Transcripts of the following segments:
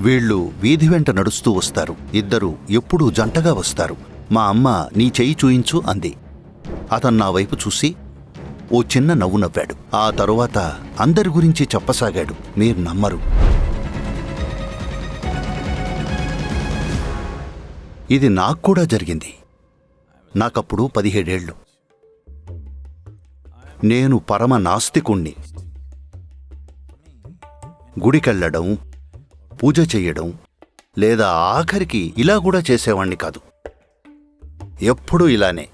వీళ్ళు వీధి వెంట నడుస్తూ వస్తారు. ఇద్దరు ఎప్పుడూ జంటగా వస్తారు. మా అమ్మ నీ చెయ్యి చూయించు అంది. అతను నా వైపు చూసి ఓ చిన్న నవ్వు నవ్వాడు. ఆ తరువాత అందరి గురించి చెప్పసాగాడు. మీరు నమ్మరు. ఇది నాకు కూడా జరిగింది. నాకప్పుడు పదిహేడేళ్ళు నేను పరమ నాస్తికుణ్ణి. గుడికెళ్ళడం పూజ చెయ్యడం లేదా ఆఖరికి ఇలా కూడా చేసేవాణ్ణి కాదు. ఎప్పుడూ ఇలానే.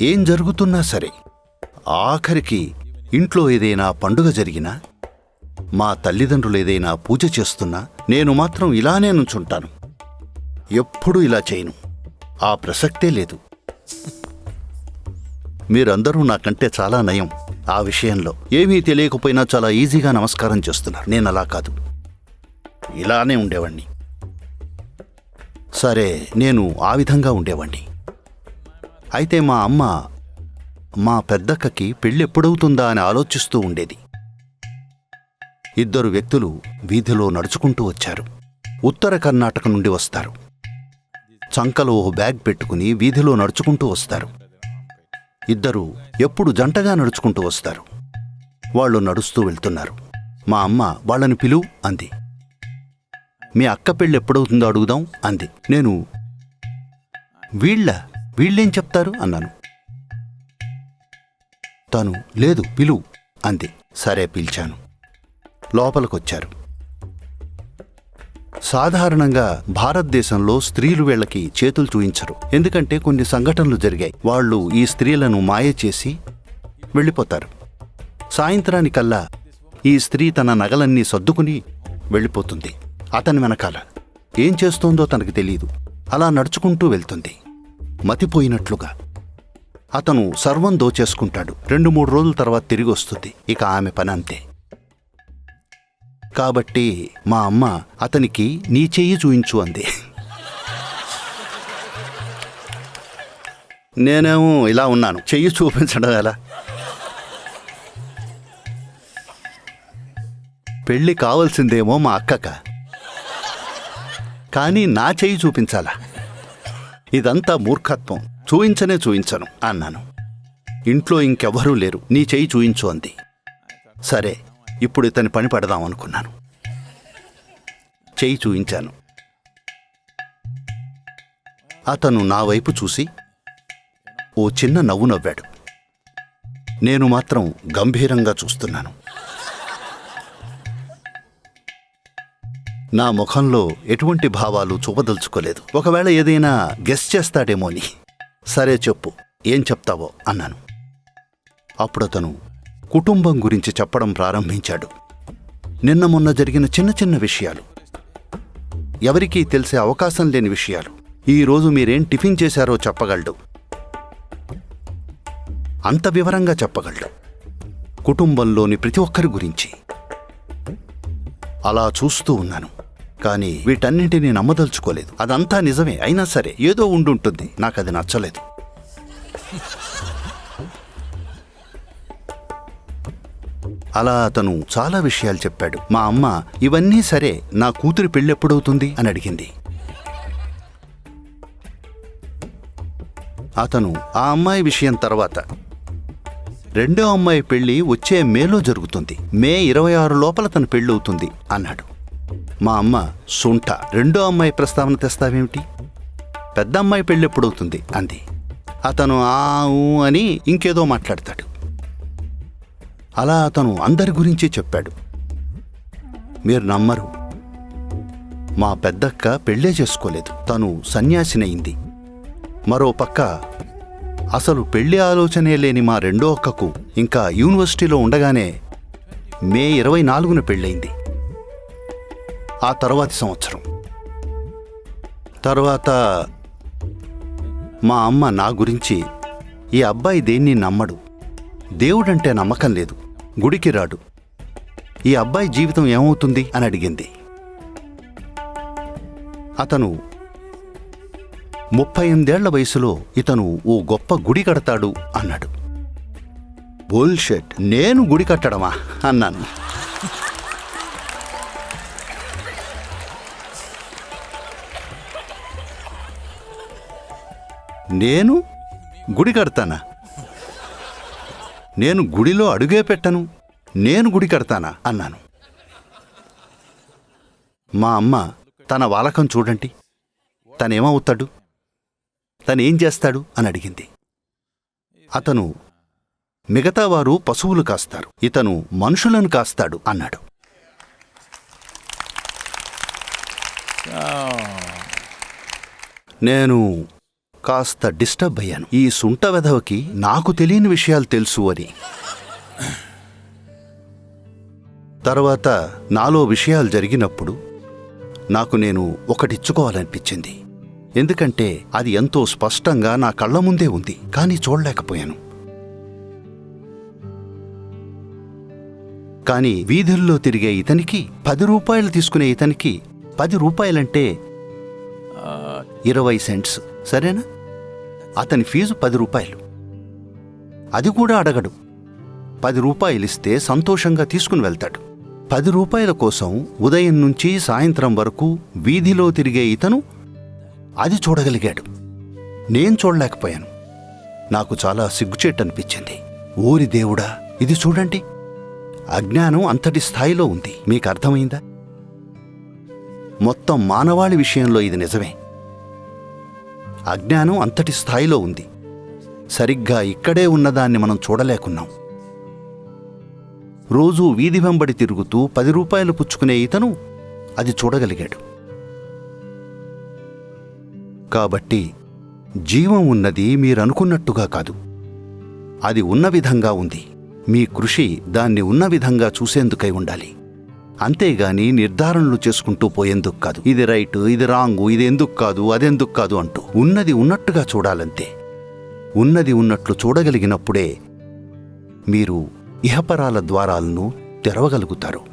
ఏం జరుగుతున్నా సరే ఆఖరికి ఇంట్లో ఏదైనా పండుగ జరిగినా మా తల్లిదండ్రులు ఏదైనా పూజ చేస్తున్నా నేను మాత్రం ఇలానే నుంచుంటాను. ఎప్పుడూ ఇలా చేయను. ఆ ప్రసక్తే లేదు. మీరందరూ నాకంటే చాలా నయం. ఆ విషయంలో ఏమీ తెలియకపోయినా చాలా ఈజీగా నమస్కారం చేస్తున్నారు. నేను అలా కాదు. ఇలానే ఉండేవాణ్ణి. సరే నేను ఆ విధంగా ఉండేవాణ్ణి. అయితే మా అమ్మ మా పెద్దక్కకి పెళ్ళి ఎప్పుడవుతుందా అని ఆలోచిస్తూ ఉండేది. ఇద్దరు వ్యక్తులు వీధిలో నడుచుకుంటూ వచ్చారు. ఉత్తర కర్ణాటక నుండి వస్తారు. చంకలో ఓ బ్యాగ్ పెట్టుకుని వీధిలో నడుచుకుంటూ వస్తారు. ఇద్దరు ఎప్పుడు జంటగా నడుచుకుంటూ వస్తారు. వాళ్ళు నడుస్తూ వెళ్తున్నారు. మా అమ్మ వాళ్ళని పిలువు అంది. మీ అక్క పెళ్ళి ఎప్పుడవుతుందో అడుగుదాం అంది. నేను వీళ్ళ వీళ్ళేం చెప్తారు అన్నాను. తను లేదు పిలువు అంది. సరే పిలిచాను. లోపలికొచ్చారు. సాధారణంగా భారతదేశంలో స్త్రీలు వీళ్ళకి చేతులు చూయించరు. ఎందుకంటే కొన్ని సంఘటనలు జరిగాయి. వాళ్ళు ఈ స్త్రీలను మాయ చేసి వెళ్ళిపోతారు. సాయంత్రానికల్లా ఈ స్త్రీ తన నగలన్నీ సర్దుకుని వెళ్ళిపోతుంది. అతని వెనకాల ఏం చేస్తోందో తనకు తెలియదు అలా నడుచుకుంటూ వెళ్తుంది. మతిపోయినట్లుగా అతను సర్వం దోచేసుకుంటాడు. రెండు మూడు రోజుల తర్వాత తిరిగి వస్తుంది. ఇక ఆమె పని అంతే కాబట్టి మా అమ్మ అతనికి నీ చెయ్యి చూయించు అంది. నేనేమో ఇలా ఉన్నాను. చెయ్యి చూపించడం ఎలా? పెళ్ళి కావాల్సిందేమో మా అక్కక. కానీ నా చెయ్యి చూపించాలా. ఇదంతా మూర్ఖత్వం. చూయించనే చూయించను అన్నాను. ఇంట్లో ఇంకెవ్వరూ లేరు. నీ చెయ్యి చూయించు అంది. సరే ఇప్పుడు ఇతని పని పడదాం అనుకున్నాను. చేయి చూయించాను. అతను నా వైపు చూసి ఓ చిన్న నవ్వు నవ్వాడు. నేను మాత్రం గంభీరంగా చూస్తున్నాను. నా ముఖంలో ఎటువంటి భావాలు చూపదలుచుకోలేదు. ఒకవేళ ఏదైనా గెస్ చేస్తాడేమోని. సరే చెప్పు ఏం చెప్తావో అన్నాను. అప్పుడు అతను కుటుంబం గురించి చెప్పడం ప్రారంభించాడు. నిన్న మొన్న జరిగిన చిన్న చిన్న విషయాలు. ఎవరికీ తెలిసే అవకాశం లేని విషయాలు. ఈరోజు మీరేం టిఫిన్ చేశారో చెప్పగలడు. అంత వివరంగా చెప్పగలడు. కుటుంబంలోని ప్రతి ఒక్కరి గురించి. అలా చూస్తూ ఉన్నాను. కానీ వీటన్నింటినీ నమ్మదలుచుకోలేదు. అదంతా నిజమే. అయినా సరే ఏదో ఉండుంటుంది. నాకు అది నచ్చలేదు. అలా అతను చాలా విషయాలు చెప్పాడు. మా అమ్మ ఇవన్నీ సరే నా కూతురి పెళ్ళెప్పుడవుతుంది? అని అడిగింది. అతను ఆ అమ్మాయి విషయం తర్వాత రెండో అమ్మాయి పెళ్ళి వచ్చే మేలో జరుగుతుంది. మే ఇరవై ఆరు లోపల తన పెళ్ళవుతుంది అన్నాడు. మా అమ్మ సుంఠ రెండో అమ్మాయి ప్రస్తావన తెస్తావేమిటి? పెద్ద అమ్మాయి పెళ్ళి ఎప్పుడవుతుంది అంది. అతను ఆ అని ఇంకేదో మాట్లాడతాడు. అలా అతను అందరి గురించి చెప్పాడు. మీరు నమ్మరు. మా పెద్దక్క పెళ్ళే చేసుకోలేదు. తను సన్యాసినయింది. మరో పక్క అసలు పెళ్ళి ఆలోచనే లేని మా రెండో అక్కకు ఇంకా యూనివర్సిటీలో ఉండగానే మే ఇరవై నాలుగున పెళ్ళయింది. ఆ తర్వాతి సంవత్సరం. తర్వాత మా అమ్మ నా గురించి ఈ అబ్బాయి దేన్ని నమ్మడు? దేవుడంటే నమ్మకం లేదు. గుడికి రాడు. ఈ అబ్బాయి జీవితం ఏమవుతుంది అని అడిగింది. అతను ముప్పై ఎనిమిదేళ్ళ వయసులో ఇతను ఓ గొప్ప గుడి కడతాడు అన్నాడు. బోల్షెట్ నేను గుడి కట్టడమా? అన్నాను. నేను గుడి కడతానా? నేను గుడిలో అడుగే పెట్టను నేను గుడి కడతానా? అన్నాను. మా అమ్మ తన వాలకం చూడండి తనేమవుతాడు తనేం చేస్తాడు అని అడిగింది. అతను మిగతా వారు పశువులు కాస్తారు ఇతను మనుషులను కాస్తాడు అన్నాడు. నేను కాస్త డిస్టర్బ్ అయ్యాను. ఈ సుంట వెధవకి నాకు తెలియని విషయాలు తెలుసు అని. తర్వాత నాలో విషయాలు జరిగినప్పుడు నాకు నేను ఒకటిచ్చుకోవాలనిపించింది. ఎందుకంటే అది ఎంతో స్పష్టంగా నా కళ్ళ ముందే ఉంది కానీ చూడలేకపోయాను. కానీ వీధుల్లో తిరిగే ఇతనికి పది రూపాయలు తీసుకునే ఇతనికి పది రూపాయలంటే ఇరవై సెంట్స్. సరేనా? అతని ఫీజు పది రూపాయలు. అది కూడా అడగడు. పది రూపాయలిస్తే సంతోషంగా తీసుకుని వెళ్తాడు. పది రూపాయల కోసం ఉదయం నుంచి సాయంత్రం వరకు వీధిలో తిరిగే ఇతను అది చూడగలిగాడు. నేను చూడలేకపోయాను. నాకు చాలా సిగ్గుచేటు అనిపించింది ఓరి దేవుడా ఇది చూడండి. అజ్ఞానం అంతటి స్థాయిలో ఉంది. మీకు అర్థమైందా? మొత్తం మానవాళి విషయంలో ఇది నిజమే. అజ్ఞానం అంతటి స్థాయిలో ఉంది. సరిగ్గా ఇక్కడే ఉన్నదాన్ని మనం చూడలేకున్నాం. రోజూ వీధి వెంబడి తిరుగుతూ పది రూపాయలు పుచ్చుకునే ఇతను అది చూడగలిగాడు. కాబట్టి జీవం ఉన్నది మీరనుకున్నట్టుగా కాదు. అది ఉన్న విధంగా ఉంది. మీ కృషి దాన్ని ఉన్న విధంగా చూసేందుకై ఉండాలి. అంతేగాని నిర్ధారణలు చేసుకుంటూ పోయేందుకు కాదు. ఇది రైట్ ఇది రాంగు ఇది ఎందుకు కాదు అదెందుకు కాదు అంటూ. ఉన్నది ఉన్నట్టుగా చూడాలంతే. ఉన్నది ఉన్నట్లు చూడగలిగినప్పుడే మీరు ఇహపరాల ద్వారాలను తెరవగలుగుతారు.